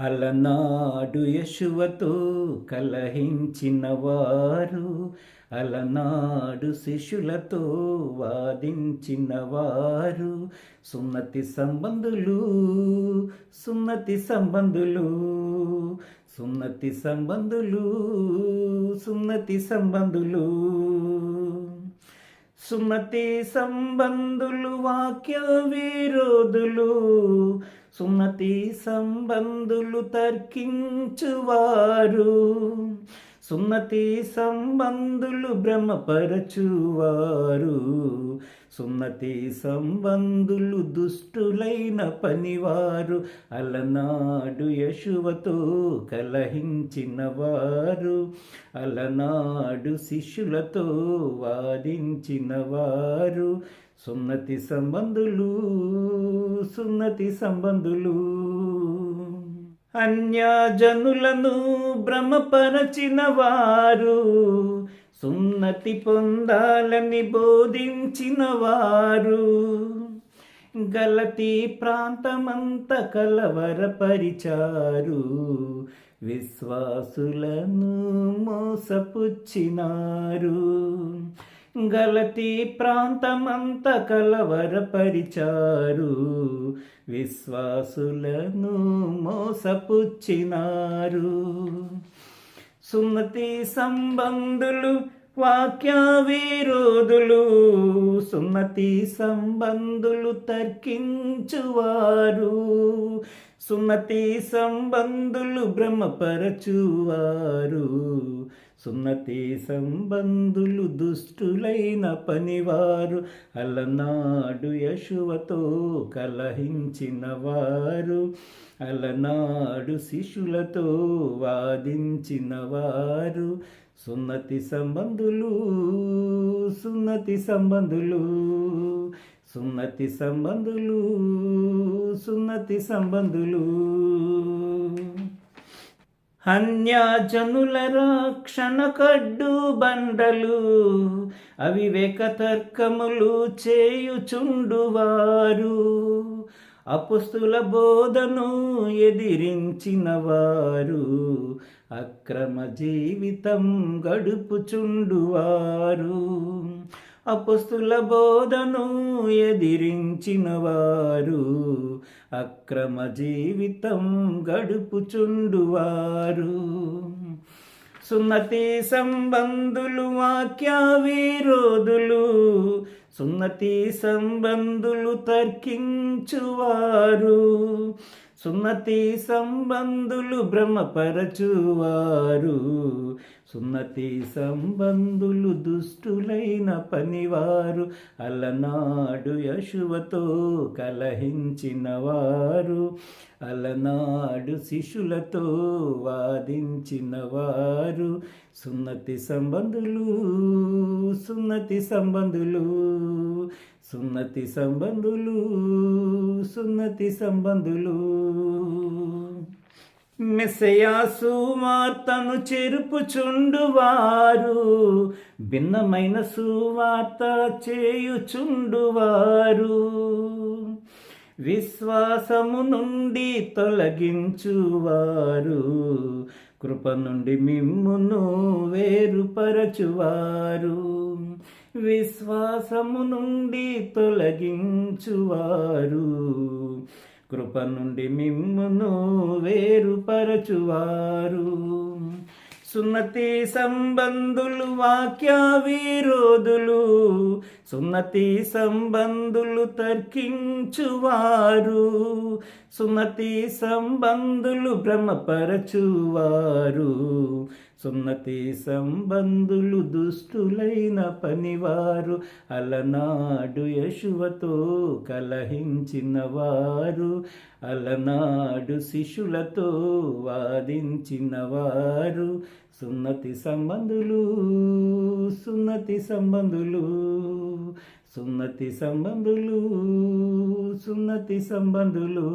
అలనాడు యశువతో కలహించిన వారు అలనాడు శిష్యులతో వాదించిన వారు సున్నతి సంబంధులు సున్నతి సంబంధులు సున్నతి సంబంధులు సున్నతి సంబంధులు. సున్నతి సంబంధులు వాక్య విరోధులు సున్నతి సంబంధులు తర్కించువారు. సున్నతి సంబంధులు భ్రమపరచువారు. సున్నతి సంబంధులు దుష్టులైన పనివారు. అలనాడు యశువతో కలహించిన వారు అలనాడు శిష్యులతో వాదించిన వారు సున్నతి సంబంధులు సున్నతి సంబంధులు. అన్యజనులను భ్రమపరచిన వారు సున్నతి పొందాలని బోధించిన వారు గలతీ ప్రాంతమంత కలవరపరిచారు విశ్వాసులను మోసపుచ్చినారు. గలతీ ప్రాంతమంత కలవరపరిచారు విశ్వాసులను మోసపుచ్చినారు. సున్నతి సంబంధులు వాక్య విరోధులు సున్నతి సంబంధులు తర్కించువారు. సున్నతి సంబంధులు బ్రహ్మపరచువారు. సున్నతి సంబంధులు దుష్టులైన పనివారు. అలనాడు యశువతో కలహించిన వారు. అలనాడు శిష్యులతో వాదించిన వారు. సున్నతి సంబంధులు సున్నతి సంబంధులు సున్నతి సంబంధులు సున్నతి సంబంధులు. అన్యాజనుల రక్షణ కడ్డు బండలు అవివేక తర్కములు చేయుచుండువారు. అపుస్తుల బోధను ఎదిరించిన వారు అక్రమ జీవితం గడుపుచుండువారు. అపస్తుల బోధను ఎదిరించిన వారు అక్రమ జీవితం గడుపుచుండువారు. సున్నతి సంబంధులు వాక్య విరోధులు సున్నతి సంబంధులు తర్కించువారు. సున్నతి సంబంధులు భ్రమపరచువారు. సున్నతి సంబంధులు దుష్టులైన పనివారు. అలనాడు యశువతో కలహించిన వారు అలనాడు శిష్యులతో వాదించిన వారు సున్నతి సంబంధులు సున్నతి సంబంధులు. సున్నతి సంబంధులు సున్నతి సంబంధులు. మెస్సయా వార్తను చెరుపుచుండువారు భిన్నమైన సువార్త చేయుచుండువారు. విశ్వాసము నుండి తొలగించువారు కృప నుండి మిమ్మును వేరుపరచువారు. విశ్వాసము నుండి తొలగించువారు. కృప నుండి మిమ్మును వేరుపరచువారు. సున్నతి సంబంధులు వాక్య విరోధులు సున్నతి సంబంధులు తర్కించువారు. సున్నతి సంబంధులు భ్రమపరచువారు. సున్నతి సంబంధులు దుష్టులైన పనివారు అలనాడు యశువతో కలహించిన వారు అలనాడు శిష్యులతో వాదించిన వారు. సున్నతి సంబంధులు సున్నతి సంబంధులు సున్నతి సంబంధులు సున్నతి సంబంధులు.